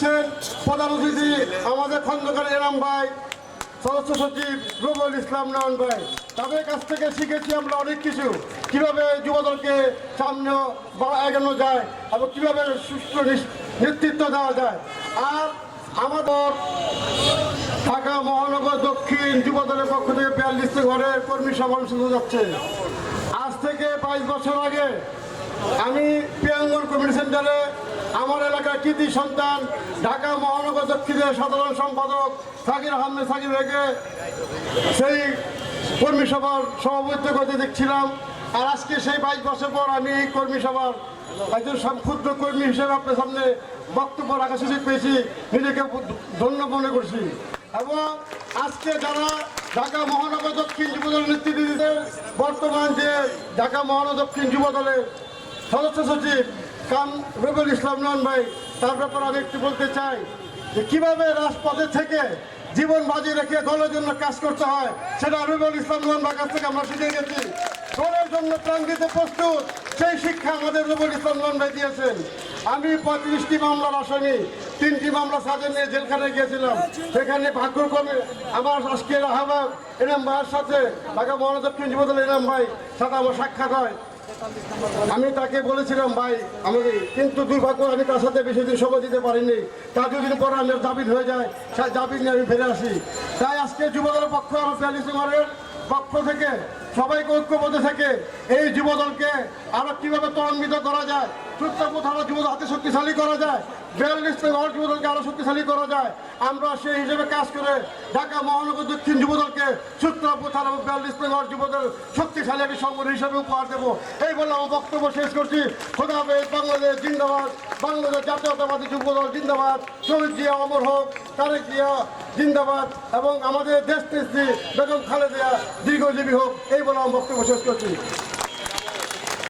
দিচ্ছেন প্রধান অতিথি আমাদের খন্দকার এরাম ভাই সদস্য সচিব রুবুল ইসলাম নয়ন ভাই। তাদের কাছ থেকে শিখেছি আমরা অনেক কিছু। কীভাবে যুবদলকে সামনে এগোনো যায় এবং কীভাবে সুষ্ঠু নেতৃত্ব দেওয়া যায়। আর আমাদের ঢাকা মহানগর দক্ষিণ যুবদলের পক্ষ থেকে বিয়াল্লিশ ঘরের কর্মী অনুষ্ঠিত হতে যাচ্ছে। আজ থেকে বাইশ বছর আগে আমি পিয়াঙ্গন কমিউনিটি সেন্টারে আমার এলাকার কৃতি সন্তান, ঢাকা মহানগর দক্ষিণের সাধারণ সম্পাদক সাকির আহমেদ সাকির রেখে সেই কর্মী সভার সভাপতিত্ব করতে দেখছিলাম। আর আজকে সেই বাইশ বছর পর আমি এই কর্মী সভার একজন ক্ষুদ্র কর্মী হিসেবে আপনার সামনে বক্তব্য রাখার সুযোগ পেয়েছি। নিজেকে ধন্য মনে করছি। এবং আজকে যারা ঢাকা মহানগর দক্ষিণ যুবদলের নেতৃত্ব বর্তমান যে ঢাকা মহানগর দক্ষিণ যুবদলের সদস্য সচিব কাম রবিউল ইসলাম নন ভাই, তার ব্যাপারে আমি একটু বলতে চাই যে কীভাবে রাজপথে থেকে জীবন বাজি রেখে দলের জন্য কাজ করতে হয়, সেটা রবিউল ইসলাম নন ভাই কাছ থেকে আমরা শিখে গেছি। দলের জন্য প্রাণ দিতে প্রস্তুত, সেই শিক্ষা আমাদের রবিউল ইসলাম নন ভাই দিয়েছেন। আমি পঁয়ত্রিশটি মামলার আসামি, তিনটি মামলা সাজা নিয়ে জেলখানায় গিয়েছিলাম। সেখানে ভাগ্যক্রমে আমার আজকের আহ্বাব এনাম ভাইয়ের সাথে ঢাকা মহানগর দক্ষিণ যুবদল এনাম ভাই সাথে আমার সাক্ষাৎ হয়। আমি তাকে বলেছিলাম, ভাই আমাকে কিন্তু দুর্ভাগ্য, আমি তার সাথে বেশি দিন সময় দিতে পারিনি। তা দুদিন পরে আমি জামিন হয়ে যায় সেই জামিন নিয়ে আমি ফিরে আসি। তাই আজকে যুবদলের পক্ষ, আমার বিয়াল্লিশ নম্বরের পক্ষ থেকে সবাইকে ঐক্যবদ্ধ থেকে এই যুবদলকে আরও কীভাবে ত্বরান্বিত করা যায় সূত্রপথ আরও যুবদল হাতে শক্তিশালী করা যায়। বিয়াল্লিশ নম্বর যুবদলকে আরও শক্তিশালী করা যায়। আমরা সেই হিসেবে কাজ করে ঢাকা মহানগর দক্ষিণ যুবদলকে সূত্রপথ আরও বিয়াল্লিশ নম্বর যুবদল শক্তিশালী একটি সংগঠন হিসেবে উপহার দেবো। এই বলে আমার বক্তব্য শেষ করছি। খোদা বাংলাদেশ জিন্দাবাদ। বাংলাদেশ জাতীয়তাবাদী যুবদল জিন্দাবাদ। শহীদ জিয়া অমর হোক, তারেক জিয়া জিন্দাবাদ এবং আমাদের দেশ নেত্রী বেগম খালেদিয়া দীর্ঘজীবী হোক, এই বলে আমার বক্তব্য শেষ করছি।